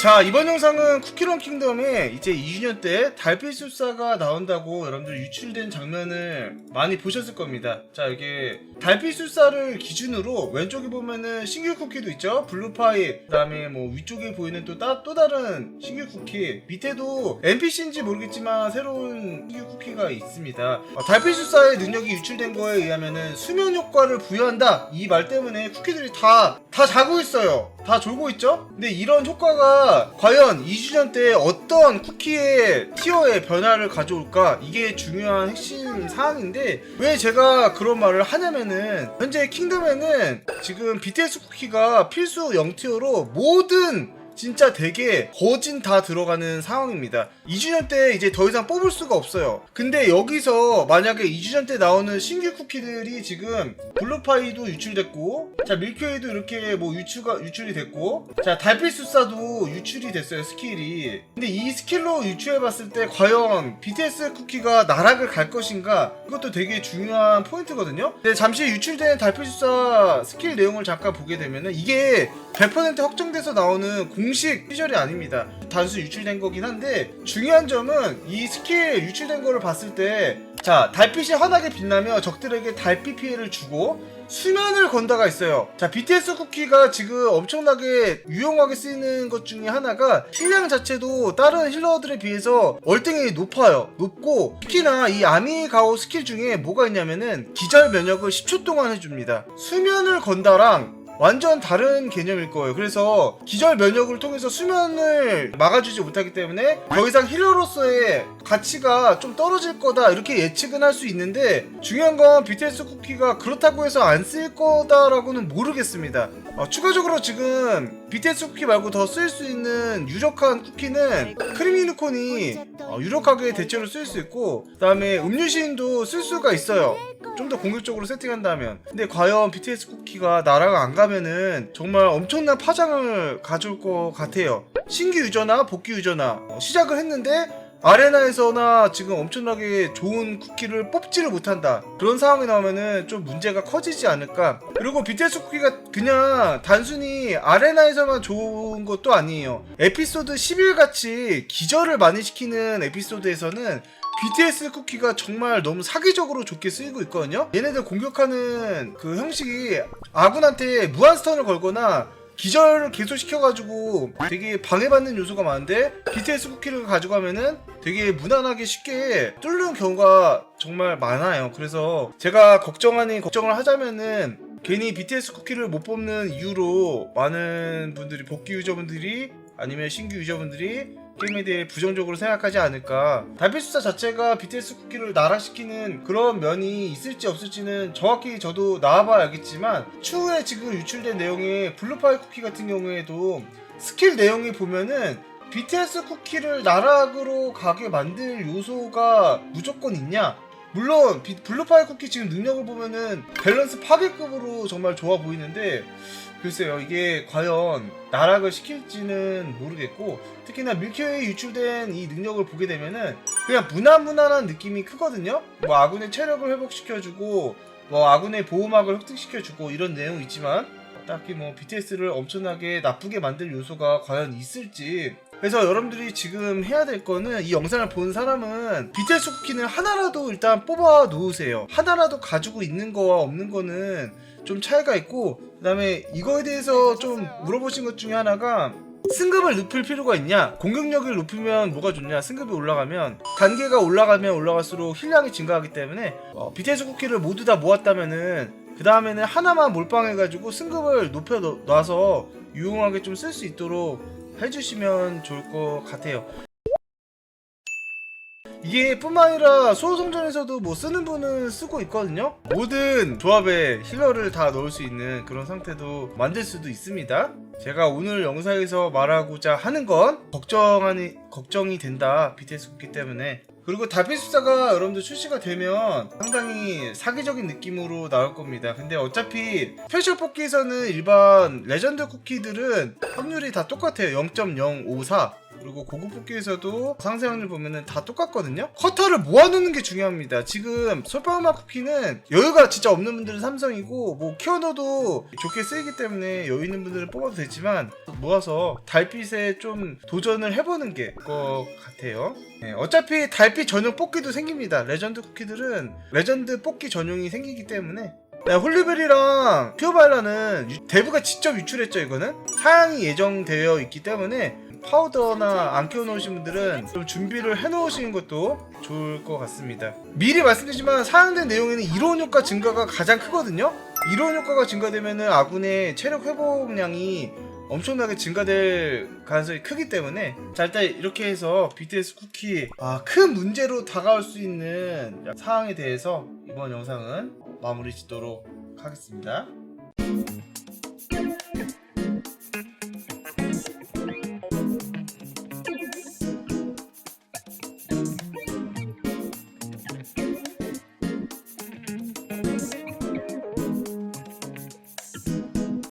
자 이번 영상은 쿠키런 킹덤에 이제 2주년 때 달빛 술사가 나온다고 여러분들 유출된 장면을 많이 보셨을 겁니다. 자 이게 달빛 술사를 기준으로 왼쪽에 보면은 신규 쿠키도 있죠? 블루파이 그 다음에 뭐 위쪽에 보이는 또, 따, 또 다른 신규 쿠키. 밑에도 NPC인지 모르겠지만 새로운 신규 쿠키가 있습니다. 어, 달빛 술사의 능력이 유출된 거에 의하면은 수면 효과를 부여한다. 이 말 때문에 쿠키들이 다 다 자고 있어요. 다 졸고 있죠? 근데 이런 효과가 과연 2주년 때 어떤 쿠키의 티어의 변화를 가져올까? 이게 중요한 핵심 사항인데 왜 제가 그런 말을 하냐면은 현재 킹덤에는 지금 BTS 쿠키가 필수 0티어로 모든 진짜 되게 거진 다 들어가는 상황입니다. 2주년 때 이제 더 이상 뽑을 수가 없어요. 근데 여기서 만약에 2주년 때 나오는 신규 쿠키들이 지금 블루파이도 유출됐고, 자 밀크웨이도 이렇게 뭐 유출가 유출이 됐고, 자 달빛술사도 유출이 됐어요 스킬이. 근데 이 스킬로 유출해봤을 때 과연 BTS 쿠키가 나락을 갈 것인가? 이것도 되게 중요한 포인트거든요. 근데 잠시 유출된 달빛술사 스킬 내용을 잠깐 보게 되면은 이게 100% 확정돼서 나오는 공식 피셜이 아닙니다. 단순 유출된 거긴 한데 중요한 점은 이 스킬 유출된 거를 봤을 때 자, 달빛이 환하게 빛나며 적들에게 달빛 피해를 주고 수면을 건다가 있어요. 자, BTS 쿠키가 지금 엄청나게 유용하게 쓰이는 것 중에 하나가 힐량 자체도 다른 힐러들에 비해서 월등히 높아요. 높고 특히나 이 아미가오 스킬 중에 뭐가 있냐면은 기절 면역을 10초 동안 해줍니다. 수면을 건다랑 완전 다른 개념일 거예요. 그래서 기절 면역을 통해서 수면을 막아주지 못하기 때문에 더 이상 힐러로서의 가치가 좀 떨어질 거다 이렇게 예측은 할 수 있는데 중요한 건 BTS 쿠키가 그렇다고 해서 안 쓸 거다라고는 모르겠습니다. 어, 추가적으로 지금 BTS 쿠키 말고 더 쓸 수 있는 유력한 쿠키는 크림 유니콘이 어, 유력하게 대체로 쓸 수 있고 그 다음에 음유시인도 쓸 수가 있어요. 좀 더 공격적으로 세팅한다면 근데 과연 BTS 쿠키가 나라가 안 가면은 정말 엄청난 파장을 가져올 것 같아요 신규 유저나 복귀 유저나 어, 시작을 했는데 아레나에서나 지금 엄청나게 좋은 쿠키를 뽑지를 못한다. 그런 상황이 나오면은 좀 문제가 커지지 않을까? 그리고 BTS 쿠키가 그냥 단순히 아레나에서만 좋은 것도 아니에요. 에피소드 11 같이 기절을 많이 시키는 에피소드에서는 BTS 쿠키가 정말 너무 사기적으로 좋게 쓰이고 있거든요. 얘네들 공격하는 그 형식이 아군한테 무한 스턴을 걸거나 기절을 계속 시켜가지고 되게 방해받는 요소가 많은데 BTS 쿠키를 가져가면은 되게 무난하게 쉽게 뚫는 경우가 정말 많아요. 그래서 제가 걱정하는 걱정을 하자면은 괜히 BTS 쿠키를 못 뽑는 이유로 많은 분들이 복귀 유저분들이 아니면 신규 유저분들이 게임에 대해 부정적으로 생각하지 않을까. 달빛 수사 자체가 BTS 쿠키를 나락시키는 그런 면이 있을지 없을지는 정확히 저도 나와봐야 알겠지만 추후에 지금 유출된 내용의 블루파이 쿠키 같은 경우에도 스킬 내용이 보면은 BTS 쿠키를 나락으로 가게 만들 요소가 무조건 있냐? 물론 비- 블루파이 쿠키 지금 능력을 보면은 밸런스 파괴급으로 정말 좋아 보이는데 글쎄요 이게 과연 나락을 시킬지는 모르겠고 특히나 밀키웨이 유출된 이 능력을 보게 되면은 그냥 무난무난한 느낌이 크거든요? 뭐 아군의 체력을 회복시켜주고 뭐 아군의 보호막을 획득시켜주고 이런 내용이 있지만 딱히 뭐 BTS를 엄청나게 나쁘게 만들 요소가 과연 있을지 그래서 여러분들이 지금 해야 될 거는 이 영상을 본 사람은 BTS 쿠키는 하나라도 일단 뽑아 놓으세요. 하나라도 가지고 있는 거와 없는 거는 좀 차이가 있고 그다음에 이거에 대해서 좀 물어보신 것 중에 하나가 승급을 높일 필요가 있냐? 공격력을 높이면 뭐가 좋냐? 승급이 올라가면 단계가 올라가면 올라갈수록 힐량이 증가하기 때문에 어, BTS 쿠키를 모두 다 모았다면은 그 다음에는 하나만 몰빵해가지고 승급을 높여 넣- 놔서 유용하게 좀 쓸 수 있도록 해주시면 좋을 것 같아요. 이게 뿐만 아니라 소호성전에서도 뭐 쓰는 분은 쓰고 있거든요. 모든 조합에 힐러를 다 넣을 수 있는 그런 상태도 만들 수도 있습니다. 제가 오늘 영상에서 말하고자 하는 건 걱정하니 걱정이 된다 BTS 국기 때문에 그리고 달빛 수사가 여러분들 출시가 되면 상당히 사기적인 느낌으로 나올 겁니다. 근데 어차피 스페셜 뽑기에서는 일반 레전드 쿠키들은 확률이 다 똑같아요. 0.054 그리고 고급 뽑기에서도 상세 확률 보면은 다 똑같거든요. 커터를 모아놓는 게 중요합니다. 지금 솔방울맛 쿠키는 여유가 진짜 없는 분들은 삼성이고 뭐 키워너도 좋게 쓰이기 때문에 여유 있는 분들은 뽑아도 되지만 모아서 달빛에 좀 도전을 해보는 게 것 같아요. 네, 어차피 달빛 전용 뽑기도 생깁니다. 레전드 쿠키들은 레전드 뽑기 전용이 생기기 때문에 네, 홀리베리랑 퓨어발라는 유- 대부가 직접 유출했죠 이거는 사양이 예정되어 있기 때문에 파우더나 안 끼워놓으신 분들은 좀 준비를 해놓으시는 것도 좋을 것 같습니다 미리 말씀드리지만 사용된 내용에는 이로운 효과 증가가 가장 크거든요 이로운 효과가 증가되면은 아군의 체력 회복량이 엄청나게 증가될 가능성이 크기 때문에 자 일단 이렇게 해서 BTS 쿠키 아, 큰 문제로 다가올 수 있는 사항에 대해서 이번 영상은 마무리 짓도록 하겠습니다.